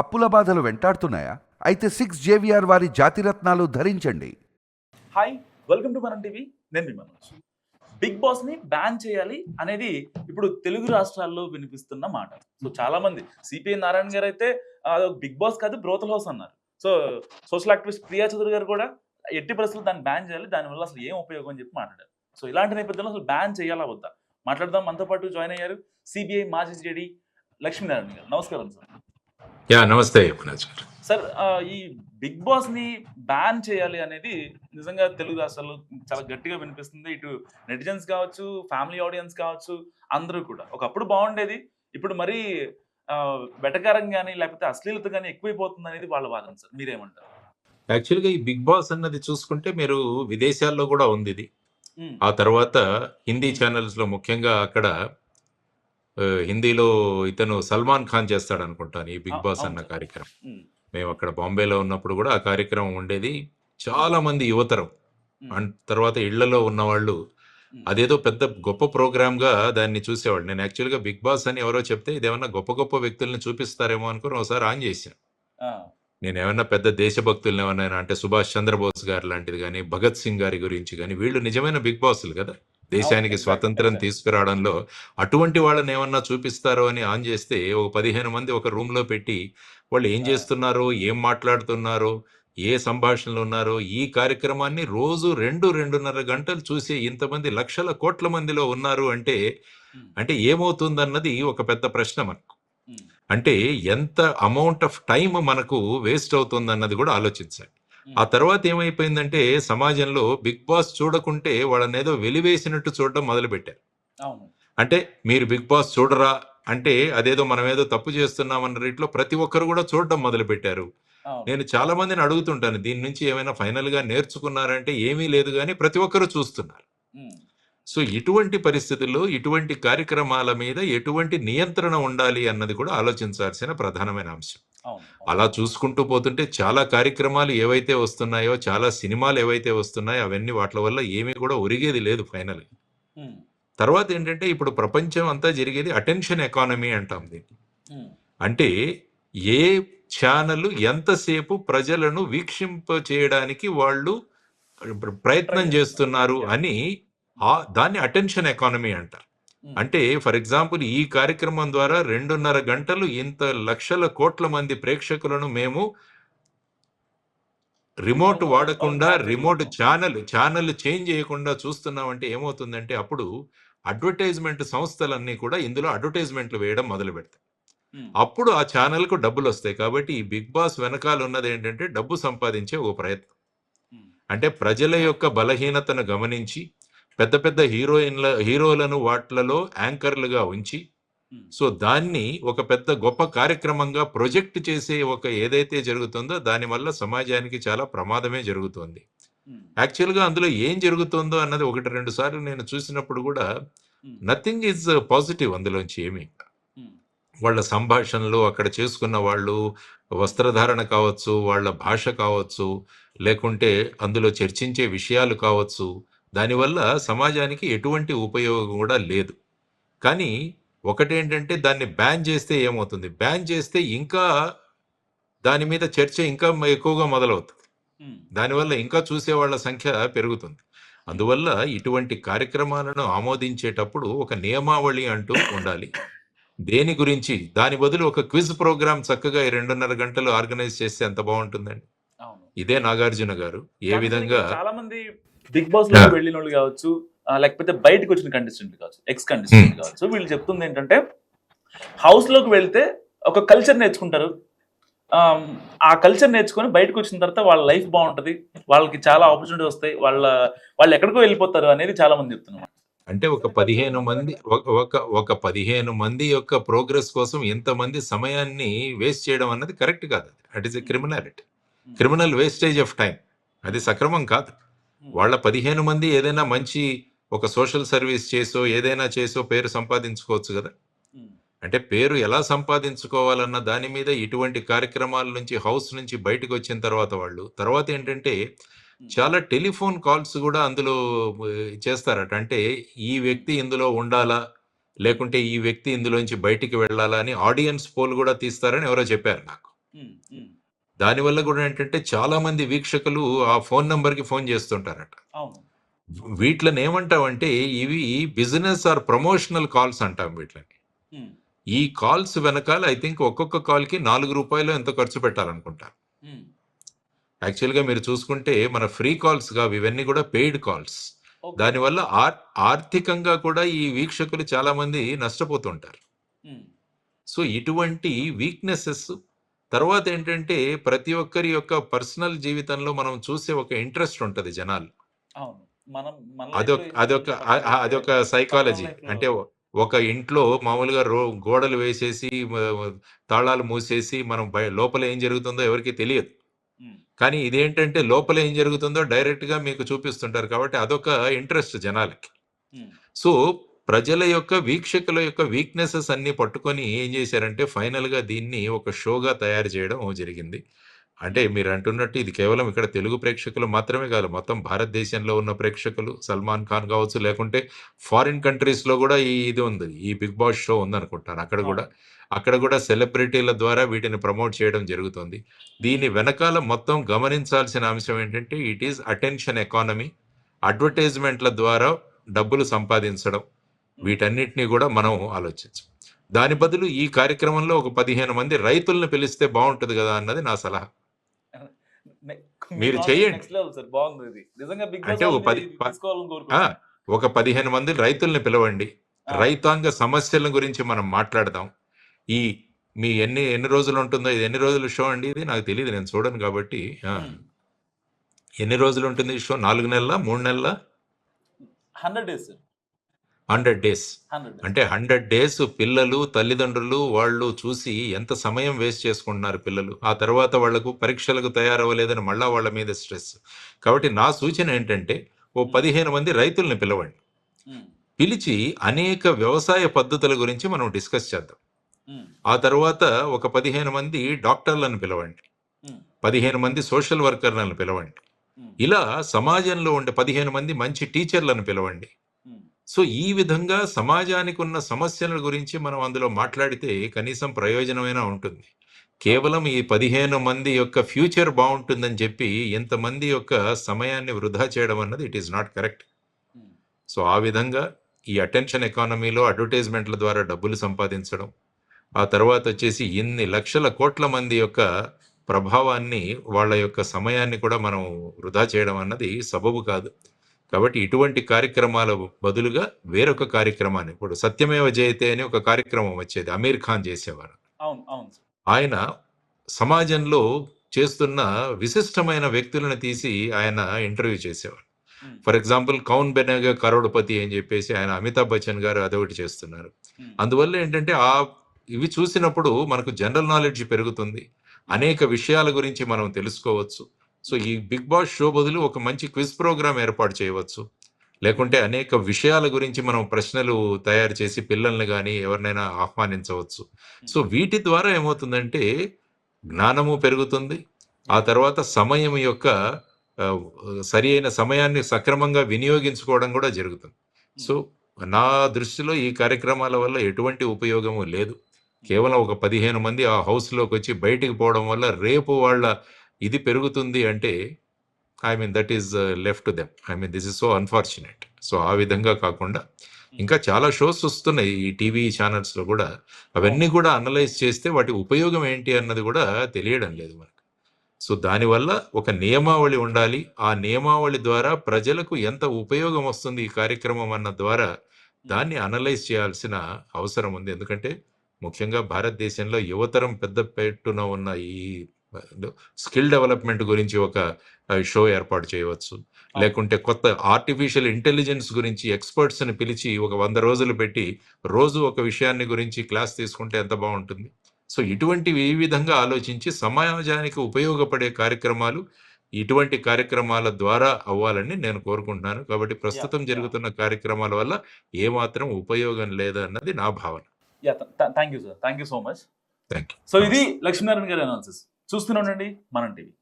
అప్పుల బాధలు వెంటాడుతున్నాయా? అయితే సిక్స్ జేవిఆర్ వారి జాతిరత్నాలు ధరించండి. Hi welcome to Manam TV నేను మీ మనోజ్. బిగ్ బాస్ని బ్యాన్ చేయాలి అనేది ఇప్పుడు తెలుగు రాష్ట్రాల్లో వినిపిస్తున్న మాట. సో చాలా మంది సిపిఐ నారాయణ గారు అయితే బిగ్ బాస్ కాదు బ్రోతల్ హౌస్ అన్నారు. So social activist Priya Chowdary garu కూడా ఎట్టి పరిస్థితులు దాన్ని బ్యాన్ చేయాలి దానివల్ల అసలు ఏం ఉపయోగం అని చెప్పి మాట్లాడారు. సో ఇలాంటి నేపథ్యంలో అసలు బ్యాన్ చేయాలా వద్దా? మాట్లాడదాం మనతో పాటు జాయిన్ అయ్యారు సిబిఐ మాజీ జేడీ లక్ష్మీనారాయణ గారు. నమస్కారం సార్ యా నమస్తే మనోజ్ గారు సార్ ఈ బిగ్ బాస్ని బ్యాన్ చేయాలి అనేది నిజంగా తెలుగు రాష్ట్రాల్లో చాలా గట్టిగా వినిపిస్తుంది. ఇటు నెటిజన్స్ కావచ్చు ఫ్యామిలీ ఆడియన్స్ కావచ్చు అందరూ కూడా. ఒకప్పుడు బాగుండేది ఇప్పుడు మరీ వెటకారం కానీ లేకపోతే అశ్లీలత కానీ ఎక్కువైపోతుంది అనేది వాళ్ళ వాదన సార్. మీరేమంటారు? యాక్చువల్గా ఈ బిగ్ బాస్ అన్నది చూసుకుంటే మీరు విదేశాల్లో కూడా ఉంది ఇది. ఆ తర్వాత హిందీ ఛానల్స్లో ముఖ్యంగా అక్కడ హిందీలో ఇతను సల్మాన్ ఖాన్ చేస్తాడు అనుకుంటాను ఈ బిగ్ బాస్ అన్న. కార్యక్రమం. మేము అక్కడ బాంబేలో ఉన్నప్పుడు కూడా ఆ కార్యక్రమం ఉండేది. చాలా మంది యువతరం అండ్ తర్వాత ఇళ్ళలో ఉన్నవాళ్ళు అదేదో పెద్ద గొప్ప ప్రోగ్రామ్గా దాన్ని చూసేవాళ్ళు. నేను యాక్చువల్గా బిగ్ బాస్ అని ఎవరో చెప్తే ఇదేమన్నా గొప్ప గొప్ప వ్యక్తుల్ని చూపిస్తారేమో అనుకుని ఒకసారి ఆన్ చేశాను. నేను ఏమన్నా పెద్ద దేశభక్తుల్ని ఏమన్నా అంటే సుభాష్ చంద్రబోస్ గారు లాంటిది కానీ భగత్ సింగ్ గారి గురించి కానీ వీళ్ళు నిజమైన బిగ్ బాస్లు కదా. దేశానికి స్వాతంత్రం. తీసుకురావడంలో అటువంటి వాళ్ళని ఏమన్నా చూపిస్తారో అని ఆన్ చేస్తే ఒక పదిహేను మంది ఒక రూమ్లో పెట్టి వాళ్ళు ఏం. చేస్తున్నారో ఏం మాట్లాడుతున్నారో ఏ సంభాషణలు ఉన్నారో ఈ కార్యక్రమాన్ని రోజు రెండు రెండున్నర గంటలు చూసే ఇంతమంది లక్షల కోట్ల మందిలో ఉన్నారు అంటే అంటే ఏమవుతుందన్నది ఒక పెద్ద ప్రశ్న మనకు. అంటే ఎంత అమౌంట్ ఆఫ్ టైం మనకు వేస్ట్ అవుతుంది అన్నది కూడా ఆలోచించాలి ఆ తర్వాత ఏమైపోయిందంటే సమాజంలో బిగ్ బాస్ చూడకుంటే వాళ్ళని ఏదో వెలివేసినట్టు చూడడం మొదలుపెట్టారు. అంటే మీరు బిగ్ బాస్ చూడరా అంటే అదేదో మనం ఏదో తప్పు చేస్తున్నామన్న రీతిలో ప్రతి ఒక్కరు కూడా చూడడం మొదలుపెట్టారు. నేను చాలా మందిని అడుగుతుంటాను దీని నుంచి ఏమైనా ఫైనల్గా నేర్చుకున్నారంటే ఏమీ లేదు కానీ ప్రతి ఒక్కరు చూస్తున్నారు. సో ఇటువంటి పరిస్థితుల్లో ఇటువంటి కార్యక్రమాల మీద ఎటువంటి నియంత్రణ ఉండాలి అన్నది కూడా ఆలోచించాల్సిన ప్రధానమైన అంశం. అలా చూసుకుంటూ పోతుంటే చాలా కార్యక్రమాలు ఏవైతే వస్తున్నాయో చాలా సినిమాలు ఏవైతే వస్తున్నాయో అవన్నీ వాటి వల్ల ఏమీ కూడా ఒరిగేది లేదు ఫైనల్. తర్వాత ఏంటంటే ఇప్పుడు ప్రపంచం అంతా జరిగేది అటెన్షన్ ఎకానమీ అంటాం దీన్ని. అంటే ఏ ఛానల్ ఎంతసేపు ప్రజలను వీక్షింప చేయడానికి వాళ్ళు ప్రయత్నం చేస్తున్నారు అని దాన్ని అటెన్షన్ ఎకానమీ అంటారు. అంటే ఫర్ ఎగ్జాంపుల్ ఈ కార్యక్రమం ద్వారా రెండున్నర గంటలు ఇంత లక్షల కోట్ల మంది ప్రేక్షకులను మేము రిమోట్ వాడకుండా రిమోట్. ఛానల్ ఛానల్ చేంజ్ చేయకుండా చూస్తున్నామంటే ఏమవుతుందంటే అప్పుడు అడ్వర్టైజ్మెంట్ సంస్థలన్నీ కూడా ఇందులో అడ్వర్టైజ్మెంట్లు వేయడం మొదలు పెడతాయి. అప్పుడు ఆ ఛానల్కు డబ్బులు వస్తాయి కాబట్టి ఈ బిగ్ బాస్ వెనకాల ఉన్నది ఏంటంటే డబ్బు సంపాదించే ఒక ప్రయత్నం. అంటే ప్రజల యొక్క బలహీనతను గమనించి పెద్ద పెద్ద హీరోయిన్ల హీరోలను వాట్లలో యాంకర్లుగా ఉంచి సో దాన్ని ఒక పెద్ద గొప్ప కార్యక్రమంగా ప్రొజెక్ట్ చేసే ఒక ఏదైతే జరుగుతుందో దానివల్ల సమాజానికి చాలా ప్రమాదమే జరుగుతోంది. యాక్చువల్గా అందులో ఏం జరుగుతుందో అన్నది ఒకటి రెండు సార్లు నేను చూసినప్పుడు కూడా నథింగ్ ఈజ్ పాజిటివ్ అందులోంచి ఏమీ. వాళ్ళ సంభాషణలు అక్కడ చేసుకున్న వాళ్ళు వస్త్రధారణ కావచ్చు వాళ్ళ భాష కావచ్చు లేకుంటే అందులో చర్చించే విషయాలు కావచ్చు దానివల్ల సమాజానికి ఎటువంటి ఉపయోగం కూడా లేదు. కానీ ఒకటేంటంటే దాన్ని బ్యాన్ చేస్తే ఏమవుతుంది? బ్యాన్ చేస్తే ఇంకా దాని మీద చర్చ ఇంకా ఎక్కువగా మొదలవుతుంది. దానివల్ల ఇంకా చూసే వాళ్ళ సంఖ్య పెరుగుతుంది. అందువల్ల ఇటువంటి కార్యక్రమాలను ఆమోదించేటప్పుడు ఒక నియమావళి అంటూ ఉండాలి. దేని గురించి? దాని బదులు ఒక క్విజ్ ప్రోగ్రామ్ చక్కగా ఈ రెండున్నర గంటలు ఆర్గనైజ్ చేస్తే ఎంత బాగుంటుందండి? ఇదే నాగార్జున గారు ఏ విధంగా చాలా మంది బిగ్ బాస్లో. వెళ్ళిన వాళ్ళు కావచ్చు లేకపోతే బయటకు వచ్చిన కంటెస్టెంట్ కావచ్చు ఎక్స్ కంటెస్టెంట్ Hmm. కావచ్చు వీళ్ళు చెప్తుంది ఏంటంటే హౌస్లోకి వెళ్తే ఒక కల్చర్ నేర్చుకుంటారు. ఆ కల్చర్ నేర్చుకొని బయటకు వచ్చిన తర్వాత వాళ్ళ లైఫ్ బాగుంటది వాళ్ళకి చాలా ఆపర్చునిటీ వస్తాయి వాళ్ళ వాళ్ళు ఎక్కడికో వెళ్ళిపోతారు అనేది చాలా మంది చెప్తున్నారు. అంటే ఒక పదిహేను మంది ఒక- ఒక ఒక పదిహేను మంది యొక్క ప్రోగ్రెస్ కోసం ఎంతమంది సమయాన్ని వేస్ట్ చేయడం అన్నది కరెక్ట్ కాదు. It is a criminality criminal wastage of time అది సక్రమం కాదు. వాళ్ళ పదిహేను మంది ఏదైనా మంచి ఒక సోషల్ సర్వీస్ చేసో ఏదైనా చేసో పేరు సంపాదించుకోవచ్చు కదా? ఉమ్, అంటే పేరు ఎలా సంపాదించుకోవాలన్న దాని మీద ఇటువంటి కార్యక్రమాల నుంచి హౌస్ నుంచి బయటకు వచ్చిన తర్వాత వాళ్ళు తర్వాత ఏంటంటే చాలా టెలిఫోన్ కాల్స్ కూడా అందులో చేస్తారట. అంటే ఈ వ్యక్తి ఇందులో ఉండాలా? లేకుంటే ఈ వ్యక్తి ఇందులోంచి బయటికి వెళ్ళాలా? అని ఆడియన్స్ పోల్ కూడా తీస్తారని ఎవరో చెప్పారు నాకు. దానివల్ల కూడా ఏంటంటే చాలా మంది వీక్షకులు ఆ ఫోన్ నంబర్కి ఫోన్ చేస్తుంటారట. వీటిని ఏమంటామంటే ఇవి బిజినెస్ ఆర్ ప్రమోషనల్ కాల్స్ అంటాం వీటిని ఈ కాల్స్ వెనకాల ఐ థింక్ ఒక్కొక్క కాల్కి నాలుగు రూపాయలు ఎంత ఖర్చు పెట్టాలనుకుంటారు. యాక్చువల్గా మీరు చూసుకుంటే మన ఫ్రీ కాల్స్గా ఇవన్నీ కూడా పెయిడ్ కాల్స్. దానివల్ల ఆర్ ఆర్థికంగా కూడా ఈ వీక్షకులు చాలా మంది నష్టపోతుంటారు. సో ఇటువంటి వీక్నెసెస్ తర్వాత ఏంటంటే ప్రతి ఒక్కరి యొక్క పర్సనల్ జీవితంలో మనం చూసే ఒక ఇంట్రెస్ట్ ఉంటుంది జనాలు. అదొక అదొక అదొక సైకాలజీ అంటే ఒక ఇంట్లో మామూలుగా రో గోడలు వేసేసి తాళాలు మూసేసి మనం లోపల ఏం జరుగుతుందో ఎవరికి తెలియదు. కానీ ఇదేంటంటే లోపల ఏం జరుగుతుందో డైరెక్ట్గా మీకు చూపిస్తుంటారు కాబట్టి అదొక ఇంట్రెస్ట్ జనాలకి. సో ప్రజల యొక్క వీక్షకుల యొక్క వీక్నెసెస్ అన్ని పట్టుకొని ఏం చేశారంటే ఫైనల్గా దీన్ని ఒక షోగా తయారు చేయడం జరిగింది. అంటే మీరు అంటున్నట్టు ఇది కేవలం ఇక్కడ తెలుగు ప్రేక్షకులు మాత్రమే కాదు మొత్తం భారతదేశంలో ఉన్న ప్రేక్షకులు సల్మాన్ ఖాన్ కావచ్చు లేకుంటే ఫారిన్ కంట్రీస్లో కూడా ఈ ఇది ఉంది ఈ బిగ్ బాస్ షో ఉంది అనుకుంటాను అక్కడ కూడా అక్కడ కూడా సెలబ్రిటీల ద్వారా వీటిని ప్రమోట్ చేయడం జరుగుతుంది. దీని వెనకాల మొత్తం గమనించాల్సిన అంశం ఏంటంటే ఇట్ ఈస్ అటెన్షన్ ఎకానమీ అడ్వర్టైజ్మెంట్ల ద్వారా డబ్బులు సంపాదించడం. వీటన్నిటిని కూడా మనం ఆలోచించం. దాని బదులు ఈ కార్యక్రమంలో ఒక పదిహేను మంది రైతులను పిలిస్తే బాగుంటుంది కదా అన్నది నా సలహా. మీరు బాస్ అంటే పది- కోరుకుంటున్నాను ఒక పదిహేను మంది రైతుల్ని పిలవండి. రైతాంగ సమస్యల గురించి మనం మాట్లాడదాం. ఈ మీ ఎన్ని ఎన్ని రోజులు ఉంటుందో ఇది ఎన్ని రోజులు షో అండి ఇది? నాకు తెలియదు నేను చూడను కాబట్టి. ఎన్ని రోజులు ఉంటుంది ఈ షో? నాలుగు నెలల? మూడు నెలల? Hundred days hundred days. అంటే హండ్రెడ్ డేస్ పిల్లలు తల్లిదండ్రులు వాళ్ళు చూసి ఎంత సమయం వేస్ట్ చేసుకుంటున్నారు పిల్లలు. ఆ తర్వాత వాళ్ళకు పరీక్షలకు తయారవ్వలేదని మళ్ళా వాళ్ళ మీద స్ట్రెస్. కాబట్టి నా సూచన ఏంటంటే ఓ పదిహేను మంది రైతుల్ని పిలవండి. పిలిచి అనేక వ్యవసాయ పద్ధతుల గురించి మనం డిస్కస్ చేద్దాం. ఆ తర్వాత ఒక పదిహేను మంది డాక్టర్లను పిలవండి. పదిహేను మంది సోషల్ వర్కర్లను పిలవండి. ఇలా సమాజంలో ఉండే పదిహేను మంది మంచి టీచర్లను పిలవండి. సో ఈ విధంగా సమాజానికి ఉన్న సమస్యల గురించి మనం అందులో మాట్లాడితే కనీసం ప్రయోజనమైనా ఉంటుంది. కేవలం ఈ పదిహేను మంది యొక్క ఫ్యూచర్ బాగుంటుందని చెప్పి ఇంతమంది యొక్క సమయాన్ని వృధా చేయడం అన్నది it is not correct. So ఆ విధంగా ఈ అటెన్షన్ ఎకానమీలో అడ్వర్టైజ్మెంట్ల ద్వారా డబ్బులు సంపాదించడం ఆ తర్వాత వచ్చేసి ఇన్ని లక్షల కోట్ల మంది యొక్క ప్రభావాన్ని వాళ్ళ యొక్క సమయాన్ని కూడా మనం వృధా చేయడం అన్నది సబబు కాదు. కాబట్టి ఇటువంటి కార్యక్రమాల బదులుగా వేరొక కార్యక్రమాన్ని ఇప్పుడు సత్యమేవ జయతే అని ఒక కార్యక్రమం వచ్చేది అమీర్ ఖాన్ చేసేవారు. ఆయన సమాజంలో చేస్తున్న విశిష్టమైన వ్యక్తులను తీసి ఆయన ఇంటర్వ్యూ చేసేవారు. ఫర్ ఎగ్జాంపుల్ కౌన్ బెనగా కరోడ్పతి అని చెప్పేసి ఆయన అమితాబ్ బచ్చన్ గారు అదొకటి చేస్తున్నారు. అందువల్ల ఏంటంటే ఆ ఇవి చూసినప్పుడు మనకు జనరల్ నాలెడ్జ్ పెరుగుతుంది. అనేక విషయాల గురించి మనం తెలుసుకోవచ్చు. సో ఈ బిగ్ బాస్ షో బదులు ఒక మంచి క్విజ్ ప్రోగ్రామ్ ఏర్పాటు చేయవచ్చు. లేకుంటే అనేక విషయాల గురించి మనం ప్రశ్నలు తయారు చేసి పిల్లల్ని కానీ ఎవరినైనా ఆహ్వానించవచ్చు. సో వీటి ద్వారా ఏమవుతుందంటే జ్ఞానము పెరుగుతుంది. ఆ తర్వాత సమయం యొక్క సరి అయిన సమయాన్ని సక్రమంగా వినియోగించుకోవడం కూడా జరుగుతుంది. సో నా దృష్టిలో ఈ కార్యక్రమాల వల్ల ఎటువంటి ఉపయోగము లేదు. కేవలం ఒక పదిహేను మంది ఆ హౌస్లోకి వచ్చి బయటికి పోవడం వల్ల రేపు వాళ్ళ ఇది పెరుగుతుంది అంటే I mean that is left them I mean this is so unfortunate so ఆ విధంగా కాకుండా ఇంకా చాలా షోస్ వస్తున్నాయి. ఈ టీవీ ఛానల్స్లో కూడా అవన్నీ కూడా అనలైజ్ చేస్తే వాటి ఉపయోగం ఏంటి అన్నది కూడా తెలియడం లేదు మనకు. సో దానివల్ల ఒక నియమావళి ఉండాలి. ఆ నియమావళి ద్వారా ప్రజలకు ఎంత ఉపయోగం వస్తుంది ఈ కార్యక్రమం అన్న ద్వారా దాన్ని అనలైజ్ చేయాల్సిన అవసరం ఉంది. ఎందుకంటే ముఖ్యంగా భారతదేశంలో యువతరం పెద్ద పెట్టున ఉన్న ఈ స్కిల్ డెవలప్మెంట్ గురించి ఒక షో ఏర్పాటు చేయవచ్చు. లేకుంటే కొత్త ఆర్టిఫిషియల్ ఇంటెలిజెన్స్ గురించి ఎక్స్పర్ట్స్ని పిలిచి ఒక వంద రోజులు పెట్టి రోజు ఒక విషయాన్ని గురించి క్లాస్ తీసుకుంటే ఎంత బాగుంటుంది? సో ఇటువంటివి ఈ విధంగా ఆలోచించి సమాజానికి ఉపయోగపడే కార్యక్రమాలు ఇటువంటి కార్యక్రమాల ద్వారా అవ్వాలని నేను కోరుకుంటున్నాను. కాబట్టి ప్రస్తుతం. జరుగుతున్న కార్యక్రమాల వల్ల ఏమాత్రం ఉపయోగం లేదన్నది నా భావన. Thank you sir. Thank you so much. Thank you so ఇది లక్ష్మీనారాయణ గారి అనాలిసిస్ చూస్తూనే ఉండండి. మనం టీవీ